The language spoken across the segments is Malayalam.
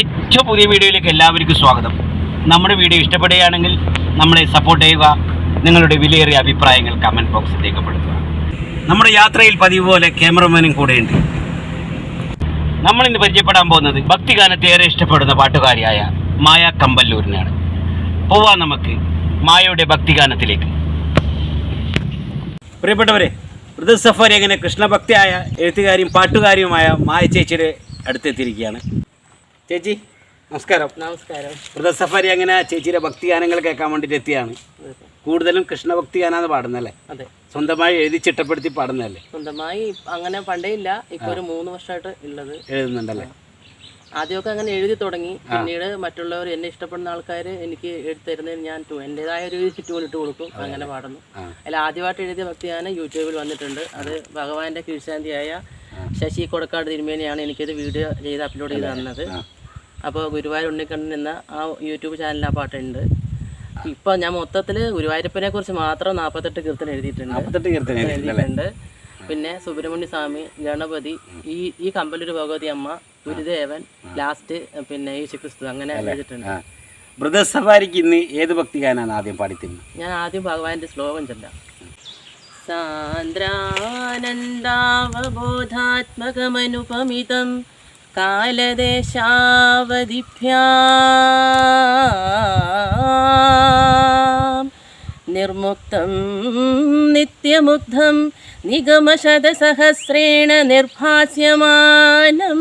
ഏറ്റവും പുതിയ വീഡിയോയിലേക്ക് എല്ലാവർക്കും സ്വാഗതം. നമ്മുടെ വീഡിയോ ഇഷ്ടപ്പെടുകയാണെങ്കിൽ നമ്മളെ സപ്പോർട്ട് ചെയ്യുക നിങ്ങളുടെ വിലയേറിയ അഭിപ്രായങ്ങൾ കമന്റ് ബോക്സിൽ രേഖപ്പെടുത്തുക. നമ്മുടെ യാത്രയിൽ പതിവ് പോലെ ക്യാമറമാനും കൂടെയുണ്ട് നമ്മളിന്ന് പരിചയപ്പെടാൻ പോകുന്നത് ഭക്തിഗാനത്തെ ഏറെ ഇഷ്ടപ്പെടുന്ന പാട്ടുകാരിയായ മായ കമ്പല്ലൂരിനാണ്. പോവാം നമുക്ക് മായയുടെ ഭക്തിഗാനത്തിലേക്ക്. പ്രിയപ്പെട്ടവരെ മൃദു സഫാരി അങ്ങനെ കൃഷ്ണഭക്തിയായ എഴുത്തുകാരിയും പാട്ടുകാരിയുമായ മായ ചേച്ചിയുടെ അടുത്തെത്തിയിരിക്കുകയാണ്. ചേച്ചി നമസ്കാരം. നമസ്കാരം. മൃദു സഫാരി അങ്ങനെ ചേച്ചിയുടെ ഭക്തിഗാനങ്ങൾ കേൾക്കാൻ വേണ്ടിയിട്ട് എത്തിയാണ്. കൂടുതലും കൃഷ്ണഭക്തി ഗാനാന്ന് പാടുന്നല്ലേ അതെ. സ്വന്തമായി എഴുതി ചിട്ടപ്പെടുത്തി പാടുന്നല്ലേ സ്വന്തമായി അങ്ങനെ പണ്ടേ ഇല്ല. ഇപ്പൊ ഒരു മൂന്ന് വർഷമായിട്ട് ഉള്ളത്. എഴുതുന്നുണ്ടല്ലേ? ആദ്യമൊക്കെ അങ്ങനെ എഴുതി തുടങ്ങി. പിന്നീട് മറ്റുള്ളവർ എന്നെ ഇഷ്ടപ്പെടുന്ന ആൾക്കാർ എനിക്ക് എഴുതി തരുന്നതിന് ഞാൻ എന്റെതായ ഒരു ട്യൂൺ ഇട്ട് കൊടുക്കും. അങ്ങനെ പാടുന്നു. അല്ല അതിൽ ആദ്യമായിട്ട് എഴുതിയ ഭക്തിഗാനം യൂട്യൂബിൽ വന്നിട്ടുണ്ട്. അത് ഭഗവാന്റെ കീഴ്ശാന്തിയായ ശശി കൊടക്കാട് തിരുമേനിയാണ് എനിക്കത് വീഡിയോ ചെയ്ത് അപ്ലോഡ് ചെയ്ത് തന്നത്. അപ്പോൾ ഗുരുവായൂർ ഉണ്ണിക്കണ്ണൻ എന്ന ആ യൂട്യൂബ് ചാനലിൽ ആ പാട്ടുണ്ട്. ഇപ്പൊ ഞാൻ മൊത്തത്തിൽ ഗുരുവായൂരപ്പനെ കുറിച്ച് മാത്രം നാൽപ്പത്തെട്ട് കീർത്തനം എഴുതിയിട്ടുണ്ട്. കീർത്തനം എഴുതിയിട്ടുണ്ട്. പിന്നെ സുബ്രഹ്മണ്യ സ്വാമി ഗണപതി ഈ ഈ കമ്പലൂർ ഭഗവതി അമ്മ ഗുരുദേവൻ ലാസ്റ്റ് പിന്നെ യേശുക്രിസ്തു അങ്ങനെ എഴുതിയിട്ടുണ്ട്. മൃദു ഇന്ന് ഏത് ഭക്തിഗാനാണ് ആദ്യം പാടിത്തരുന്നത്? ഞാൻ ആദ്യം ഭഗവാന്റെ ശ്ലോകം ചെല്ലാം. സാന്ദ്രാനന്ദാവബോധാത്മകമനുപമിതം. കാലദേശാവധിഭ്യാം. നിർമുക്തം നിത്യമുഗ്ധം നിഗമശതസഹസ്രേണ നിർഭാസ്യമാനം.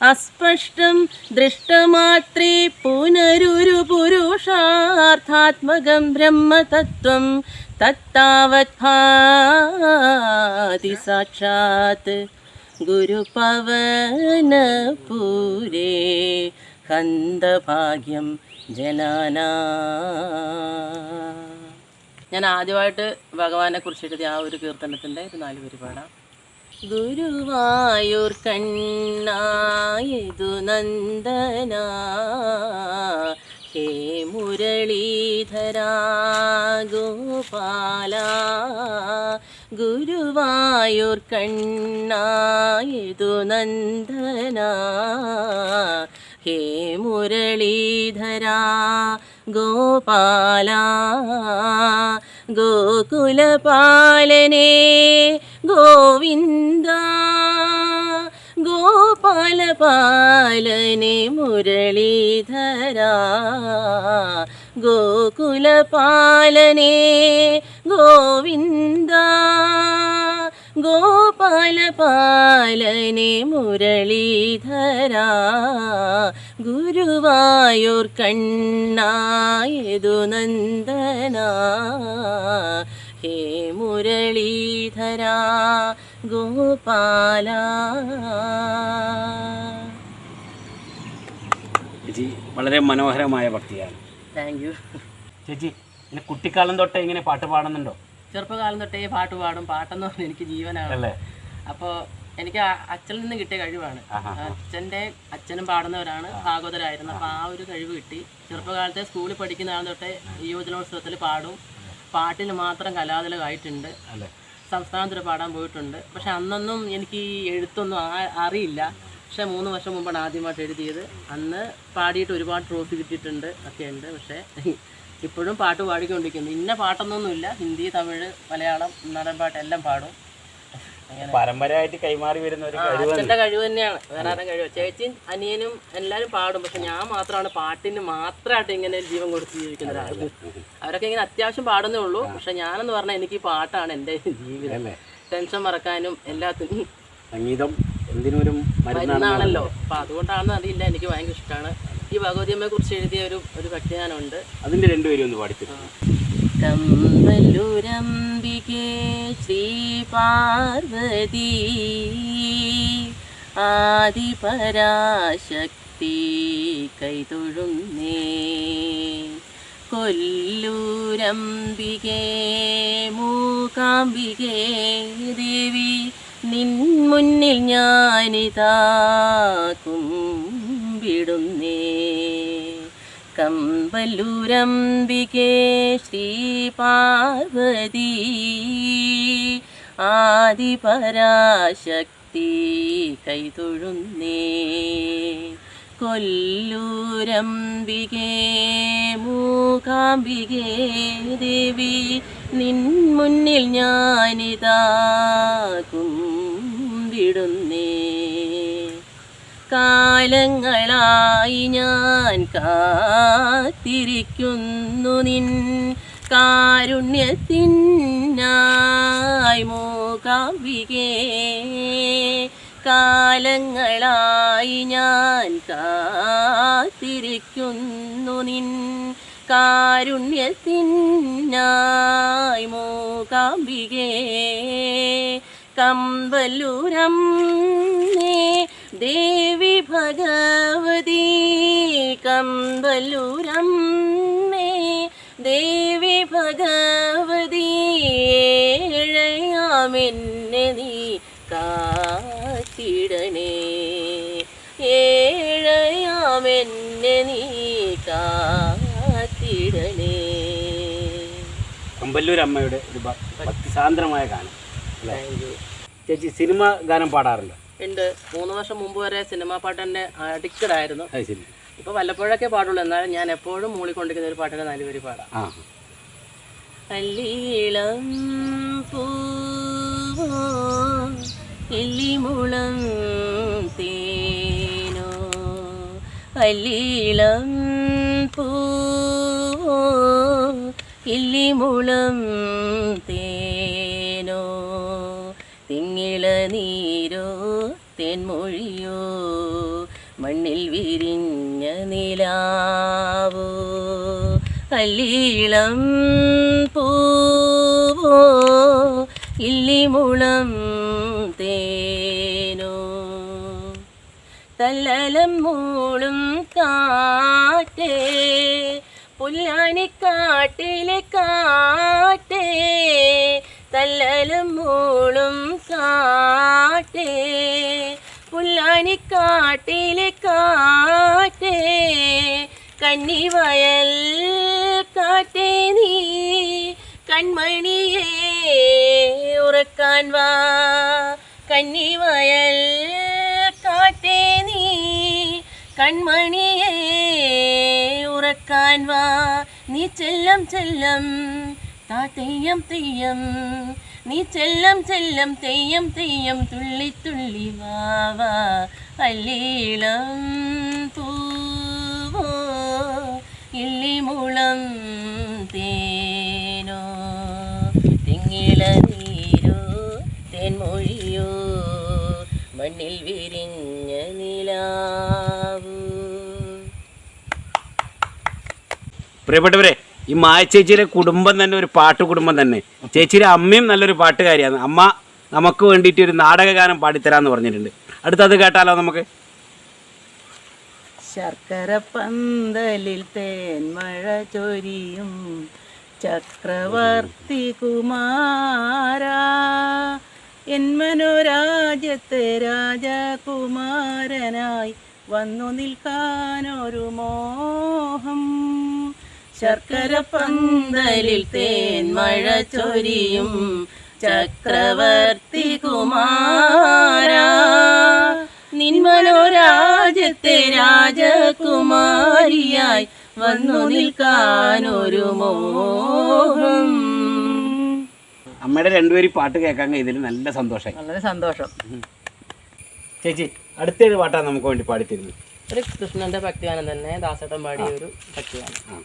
അസ്പഷ്ടം ദൃഷ്ടമാത്രേ പുനരുരു പുരുഷാർത്ഥാത്മകം ബ്രഹ്മതത്വം തത്താവത് ഭാതി സാക്ഷാത് ഗുരുപവനപൂരേ ഹന്തഭാഗ്യം ജനാനാ. ഞാൻ ആദ്യമായിട്ട് ഭഗവാനെ കുറിച്ച് ആ ഒരു കീർത്തനത്തിന്റെ ഒരു നാല് പരിപാടാണ് പാടാം ഗുരുവായൂർ കണ്ണായതു നന്ദന. ഹേ മുരളീധരാ ഗോപാല. ഗുരുവായൂർ കണ്ണായതു നന്ദന. ഹേ മുരളീധരാ ഗോപാല. ഗോകുലപാലനേ ഗോവിന്ദ ഗോപാലപാലനെ മുരളീധര ഗോകുലപാലനെ ഗോവിന്ദ ഗോപാലപാലനെ മുരളീധര ഗുരുവായൂർ കണ്ണായതു നന്ദന. ഹേ മുരളീധര ഗോപാല. ചേച്ചി വളരെ മനോഹരമായ ഭക്തിയാണ്. Thank you. ചേച്ചി കുട്ടിക്കാലം തൊട്ട് ഇങ്ങനെ പാട്ട് പാടുന്നുണ്ടോ? ചെറുപ്പകാലം തൊട്ടേ പാട്ട് പാടും. പാട്ടെന്ന് പറഞ്ഞാൽ എനിക്ക് ജീവനാണ്. അപ്പോൾ എനിക്ക് അച്ഛനിൽ നിന്ന് കിട്ടിയ കഴിവാണ്. അച്ഛന്റെ അച്ഛന്റെ അച്ഛനും പാടുന്നവരാണ് ഭാഗവതരായിരുന്നു അപ്പോൾ ആ ഒരു കഴിവ് കിട്ടി. ചെറുപ്പകാലത്തെ സ്കൂളിൽ പഠിക്കുന്ന ആൾ തൊട്ടേ യുവജനോത്സവത്തിൽ പാടും. പാട്ടിൽ മാത്രം കലാതലമായിട്ടുണ്ട് സംസ്ഥാനത്തിൽ പാടാൻ പോയിട്ടുണ്ട്. പക്ഷെ അന്നൊന്നും എനിക്ക് ഈ എഴുത്തൊന്നും അറിയില്ല. പക്ഷെ മൂന്ന് വർഷം മുമ്പാണ് ആദ്യമായിട്ട് എഴുതിയത്. അന്ന് പാടിയിട്ട് ഒരുപാട് ട്രോഫി കിട്ടിയിട്ടുണ്ട്. ഒക്കെ ഉണ്ട് പക്ഷേ ഇപ്പോഴും പാട്ട് പാടിക്കൊണ്ടിരിക്കുന്നു. ഇന്ന പാട്ടൊന്നൊന്നുമില്ല. ഹിന്ദി തമിഴ് മലയാളം നാടൻ പാട്ട് എല്ലാം പാടും. പരമ്പരയായിട്ട് കൈമാറി വരുന്ന ഒരു കഴിവ് അച്ഛന്റെ കഴിവ് തന്നെയാണ്. വേറെ ആരും കഴിവ്. ചേച്ചിയും അനിയനും എല്ലാവരും പാടും. പക്ഷെ ഞാൻ മാത്രമാണ് പാട്ടിന് മാത്രമായിട്ട് ഇങ്ങനെ ജീവൻ കൊടുത്ത് ജീവിക്കുന്ന ഒരാൾ അവരൊക്കെ ഇങ്ങനെ അത്യാവശ്യം പാടുന്നേ ഉള്ളൂ. പക്ഷെ ഞാനെന്ന് പറഞ്ഞാൽ എനിക്ക് പാട്ടാണ് എന്റെ ജീവിതം. ടെൻഷൻ മറക്കാനും എല്ലാത്തിനും സംഗീതം എന്തിനും ഒരു മരുന്നാണ് മരുന്നാണല്ലോ. അപ്പൊ അതുകൊണ്ടാണെന്ന് അറിയില്ല. എനിക്ക് ഭയങ്കര ഇഷ്ടമാണ്. ഈ ഭഗവതിയമ്മയെ കുറിച്ച് എഴുതിയ ഒരു ഒരു ഭക്തിഗാനമുണ്ട് അതിന്റെ രണ്ടുപേരും ഒന്ന് പാടിത്തരും. കമ്പല്ലൂരംബികേ ശ്രീ പാർവതി ആദിപരാശക്തി കൈതൊഴുന്നേ. കൊല്ലൂരംബികേ മൂകാംബികേ ദേവി നിൻ മുന്നിൽ ഞാനിതാ കുമ്പിടുന്നേ. കമ്പല്ലൂരംബികേ ശ്രീ പാർവതി. ആദിപരാശക്തി കൈതൊഴുന്നേ. കൊല്ലൂരംബികേ മൂകാംബികേ ദേവി നിൻ മുന്നിൽ ഞാനിതാകും കുമ്പിടുന്നേ കാലങ്ങളായി ഞാൻ കാത്തിരിക്കുന്നു നിൻ കാരുണ്യത്തിനായി മൂകാംബികേ. കാലങ്ങളായി ഞാൻ കാത്തിരിക്കുന്നു നിൻ കാരുണ്യത്തിനായി മൂകാംബികേ. കമ്പല്ലൂരം ദേവി ഭഗവതി കമ്പല്ലൂരം ദേവി ഭഗവതി ഏഴയാമെന്നെ നീ കാത്തിടണേ. ഏഴയാമെന്നെ നീ കാത്തിടണേ. കമ്പല്ലൂർ അമ്മയുടെ ഒരു ഭക്തി ഭക്തിസാന്ദ്രമായ ഗാനം ചേച്ചി സിനിമ ഗാനം പാടാറുണ്ടോ ഉണ്ട്. മൂന്ന് വർഷം മുമ്പ് വരെ സിനിമാ പാട്ടെന്നെ അഡിക്റ്റഡ് ആയിരുന്നു. ഇപ്പൊ വല്ലപ്പോഴൊക്കെ പാടുള്ളൂ. എന്നാലും ഞാൻ എപ്പോഴും മൂളിക്കൊണ്ടിരിക്കുന്ന ഒരു പാട്ടിനെ നാലുപേര് പാടാം. അല്ലീളം പൂവോ എല്ലിമുളം തേനോ അല്ലീളം പൂവോ ഇല്ലിമുളം തേനോ തിങ്ങിള നീരോ തെന്മൊഴിയോ മണ്ണിൽ വിരിഞ്ഞ നിലാവോ അല്ലീളം പൂവോ ഇല്ലിമുളം തേനോ. തല്ലലം മൂളും കാറ്റേ പുല്ലാനിക്കാട്ടിലെ കാറ്റേ തല്ലലും മൂളും കാറ്റേ പുല്ലാനിക്കാട്ടിലെ കാറ്റേ കന്നിവയൽ കാറ്റേ നീ കൺമണിയെ ഉറക്കാൻ വാ. കന്നിവയൽ കാറ്റേ നീ കൺമണിയെ ഉറക്കാൻ വാ. നീ ചെല്ലം ചെല്ലം താ തെയ്യം തെയ്യം. നീ ചെല്ലം ചെല്ലം തെയ്യം തെയ്യം തുള്ളി തുള്ളി വാവാ അല്ലീളം പൂവോ ഇള്ളിമുളം തേനോ. തിങ്ങിള നീരോ തേൻമൊഴിയോ. മണ്ണിൽ വിരിഞ്ഞ നിലാവൂ. പ്രിയപ്പെട്ടവരെ ഈ മായ ചേച്ചിയുടെ കുടുംബം തന്നെ ഒരു പാട്ട് കുടുംബം തന്നെ. ചേച്ചിയുടെ അമ്മയും നല്ലൊരു പാട്ടുകാരിയാണ്. അമ്മ നമുക്ക് വേണ്ടിയിട്ട് ഒരു നാടകഗാനം പാടിത്തരാന്ന് പറഞ്ഞിട്ടുണ്ട്. അടുത്തത് കേട്ടാലോ നമുക്ക്? ശർക്കര പന്തലിൽ തേന്മഴ ചൊരിയും. ചക്രവർത്തി കുമാര. എന്മനോരാജ്യത്തെ രാജകുമാരനായി വന്നു നിൽക്കാനൊരു മോഹം. ശർക്കര പന്തലിൽ തേൻ മഴ ചൊരിയും. ചക്രവർത്തി കുമാര നിന്മനോരാജ്യത്തെ രാജകുമാരിയായി വന്നു നിൽക്കാനൊരു മോഹം. അമ്മയുടെ രണ്ടുപേരും പാട്ട് കേൾക്കാൻ കഴിഞ്ഞതിൽ നല്ല സന്തോഷം നല്ല സന്തോഷം. ചേച്ചി അടുത്തൊരു പാട്ടാണ് നമുക്ക് വേണ്ടി പാടിത്തരുന്നത്. ഒരു കൃഷ്ണന്റെ ഭക്തിഗാനം തന്നെ ദാസേട്ടൻ പാടിയ ഒരു ഭക്തിഗാനം.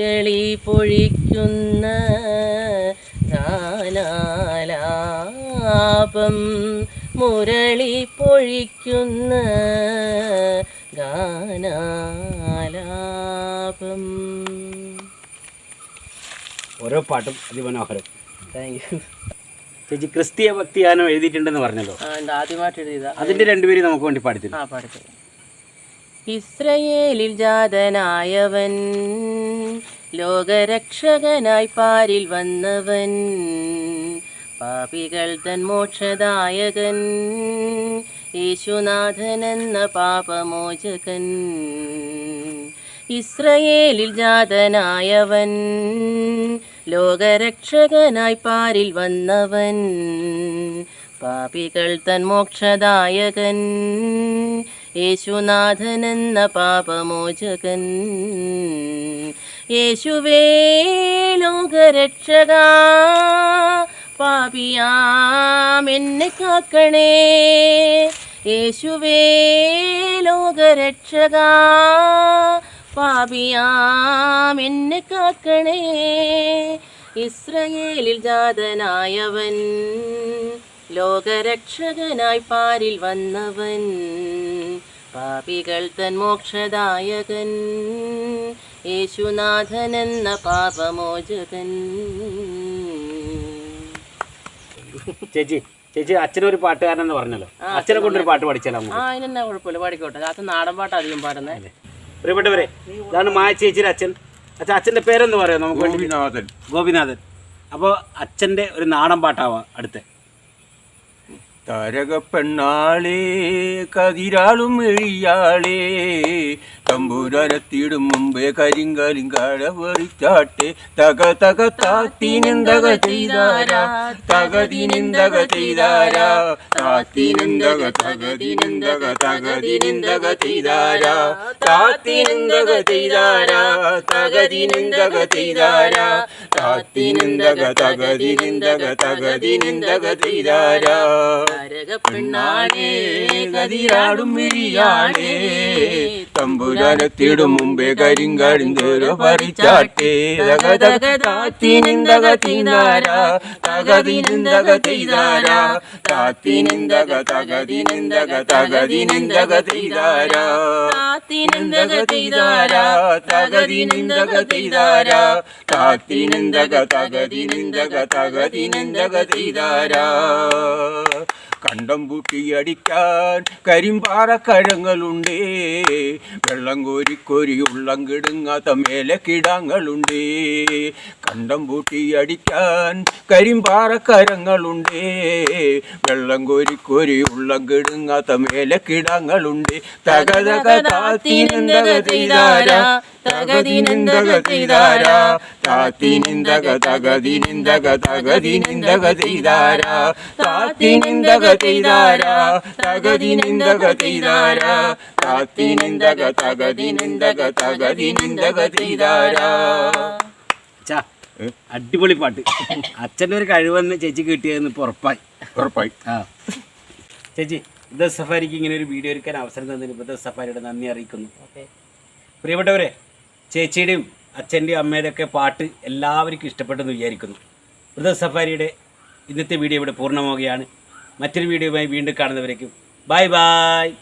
മുരളി പൊഴിക്കുന്ന ഗാനാലാപം മുരളി പൊഴിക്കുന്ന ഗാനാലാപം. ഓരോ പാട്ടും അതിമനോഹരം. താങ്ക് യു ചേച്ചി ക്രിസ്തീയ ഭക്തിയാനം എഴുതിയിട്ടുണ്ടെന്ന് പറഞ്ഞല്ലോ. ആദ്യമായിട്ട് എഴുതിയതാ അതിന്റെ രണ്ടുപേരും നമുക്ക് വേണ്ടി പാടിച്ചു ആ പാടത്തെ ഇസ്രയേലിൽ ജാതനായവൻ ലോകരക്ഷകനായി പാരിൽ വന്നവൻ. പാപികൾ തൻ മോക്ഷദായകൻ. യേശുനാഥൻ എന്ന പാപമോചകൻ. ഇസ്രയേലിൽ ജാതനായവൻ. ലോകരക്ഷകനായി പാരിൽ വന്നവൻ. പാപികൾ തൻ മോക്ഷദായകൻ. യേശുനാഥൻ എന്ന പാപമോചകൻ. യേശുവേ ലോകരക്ഷക പാപിയാം എന്നെ കാക്കണേ. യേശുവേ ലോകരക്ഷക പാപിയാം എന്നെ കാക്കണേ. ഇസ്രയേലിൽ ജാതനായവൻ ലോകരക്ഷകനായി പാരിൽ വന്നവൻ പാപികൾ തൻ മോക്ഷദായകൻ. യേശുനാഥൻ എന്ന പാപമോചകൻ. ചേച്ചി ചേച്ചി അച്ഛനൊരു പാട്ടുകാരനെന്ന് പറഞ്ഞല്ലോ. അച്ഛനെ കൊണ്ടൊരു പാട്ട് പഠിച്ചാലോ ആ അതിനെന്നാ കുഴപ്പമില്ല പാടിക്കോട്ടെ. അത് നാടൻ പാട്ട് അധികം പാടുന്നത് പ്രിയപ്പെട്ടവരെ ഇതാണ് മായ ചേച്ചിയുടെ അച്ഛൻ. അച്ഛൻ അച്ഛന്റെ പേരെന്ന് പറയാം? നമുക്ക് ഗോപിനാഥൻ. ഗോപിനാഥൻ. അപ്പോൾ അച്ഛന്റെ ഒരു നാടൻ പാട്ടാവാം അടുത്ത്. താരക പെണ്ണാളേ കതിരാളും എഴിയാളേ തമ്പൂരത്തിയിടും മുമ്പേ കരിങ്കാലിൻ കഴവറിച്ചാട്ടെ തക തക താത്തിനെന്തക ചെയ്താരാ? തകതിനെന്തക ചെയ്താരാ? താത്തിനെന്തക തകതിനെന്തക തകതിനെന്തക ചെയ്താരാ? താത്തിനെന്തക ചെയ്താരാ? തകതിനെന്തക ചെയ്താരാ? താത്തിനെന്തക തകതിനെന്തക തകതിനെന്തക ചെയ്താരാ? പെണ്ണാടേ കതിരാടും തമ്പുരാനത്തിടും മുമ്പേ കരിങ്കാടിന്തേര പറിച്ചാട്ടേ. തക തക താത്തിനിന്തക തീന്താരാ തകതിനിന്തക ചെയ്താരാ താത്തിനിന്തക തകതിനിന്തക തകതിനിന്തക ചെയ്താരാ താത്തിനിന്തക ചെയ്താരാ തകതിനിന്തക ചെയ്താരാ താത്തിനിന്തക തകതിനിന്തക തകതിനിന്തക ചെയ്താരാ. കണ്ടം പൂട്ടിയടിക്കാൻ കരിമ്പാറ കഴങ്ങളുണ്ടേ വെള്ളം കോരിക്കോരി കോരി ഉള്ളം കിടുങ്ങാത്ത മേലെ കിടാങ്ങളുണ്ടേ കണ്ടം പൂട്ടിയടിക്കാൻ കരിമ്പാറ കരങ്ങളുണ്ടേ വെള്ളം കോരി കോരി ഉള്ളം കിടുങ്ങാത്ത മേലെ കിടങ്ങളുണ്ട് തകതക താത്തിനെന്തക ചെയ്താരാ? തകതിനെന്തക അച്ഛാ അടിപൊളി പാട്ട്. അച്ഛന്റെ ഒരു കഴിവെന്ന് ചേച്ചി കിട്ടിയതെന്ന് ഇപ്പോൾ ഉറപ്പായി. ഉറപ്പായി. ആ. ചേച്ചി ദ സഫാരിക്ക് ഇങ്ങനെ ഒരു വീഡിയോ എടുക്കാൻ അവസരം തന്നതിന് ഇപ്പോൾ സഫാരിയുടെ നന്ദി അറിയിക്കുന്നു. ഓക്കെ. പ്രിയപ്പെട്ടവരെ ചേച്ചിയുടെയും അച്ഛന്റെയും അമ്മയുടെയും ഒക്കെ പാട്ട് എല്ലാവർക്കും ഇഷ്ടപ്പെട്ടെന്ന് വിചാരിക്കുന്നു. വൃത സഫാരിയുടെ ഇന്നത്തെ വീഡിയോ ഇവിടെ പൂർണമാവുകയാണ്. മറ്റൊരു വീഡിയോയുമായി വീണ്ടും കാണുന്നവരേക്കും. Bye bye.